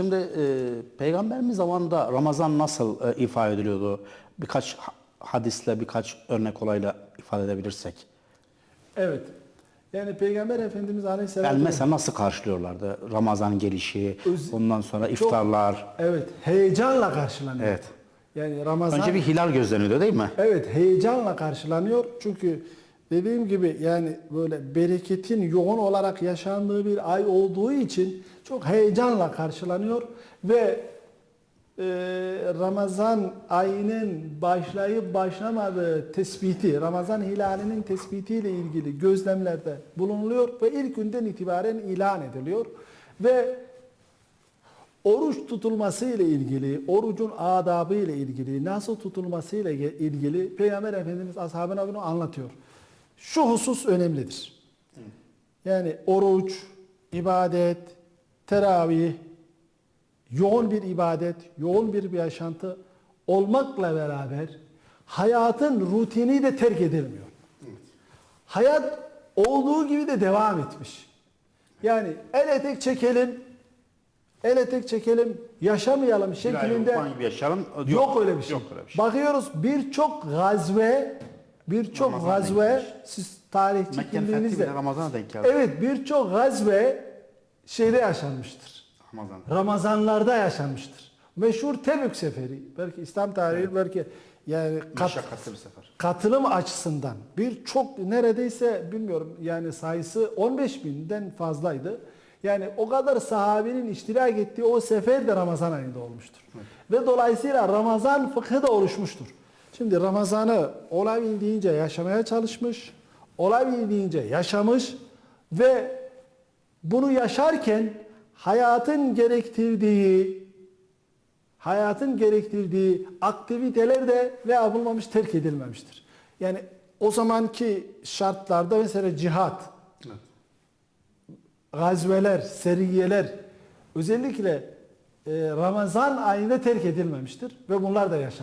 Şimdi e, Peygamberimiz zamanında Ramazan nasıl e, ifade ediliyordu? Birkaç ha- hadisle, birkaç örnek olayla ifade edebilirsek. Evet. Yani Peygamber Efendimiz Aleyhisselam Yani mesela nasıl karşılıyorlardı? Ramazan gelişi, Öz- ondan sonra Çok- iftarlar. Evet, heyecanla karşılanıyor. Evet. Yani Ramazan Önce bir hilal gözleniyordu değil mi? Evet, heyecanla karşılanıyor. Çünkü dediğim gibi yani böyle bereketin yoğun olarak yaşandığı bir ay olduğu için çok heyecanla karşılanıyor ve e, Ramazan ayının başlayıp başlamadığı tespiti, Ramazan hilalinin tespitiyle ilgili gözlemlerde bulunuluyor ve ilk günden itibaren ilan ediliyor ve Oruç tutulması ile ilgili, orucun adabı ile ilgili, nasıl tutulması ile ilgili Peygamber Efendimiz ashabına bunu anlatıyor. Şu husus önemlidir. Yani oruç, ibadet, teravih, yoğun bir ibadet, yoğun bir yaşantı olmakla beraber hayatın rutini de terk edilmiyor. Hayat olduğu gibi de devam etmiş. Yani el etek çekelim, el etek çekelim, yaşamayalım şeklinde yok, öyle bir şey. Yok öyle bir şey. Bakıyoruz birçok gazve, birçok gazve siz tarihçi bildiğinizde Ramazan'a denk geldi. Evet birçok gazve şeyde yaşanmıştır. Ramazan. Ramazanlarda yaşanmıştır. Meşhur Tebük seferi. Belki İslam tarihi belki yani kat, bir sefer. katılım açısından birçok neredeyse bilmiyorum yani sayısı 15 binden fazlaydı. Yani o kadar sahabenin iştirak ettiği o sefer de Ramazan ayında olmuştur. Ve dolayısıyla Ramazan fıkhı da oluşmuştur. Şimdi Ramazan'ı olabildiğince yaşamaya çalışmış, olabildiğince yaşamış ve bunu yaşarken hayatın gerektirdiği hayatın gerektirdiği aktiviteler de ne yapılmamış terk edilmemiştir. Yani o zamanki şartlarda mesela cihat, Evet. gazveler, seriyeler özellikle e, Ramazan ayında terk edilmemiştir ve bunlar da yaşanmış.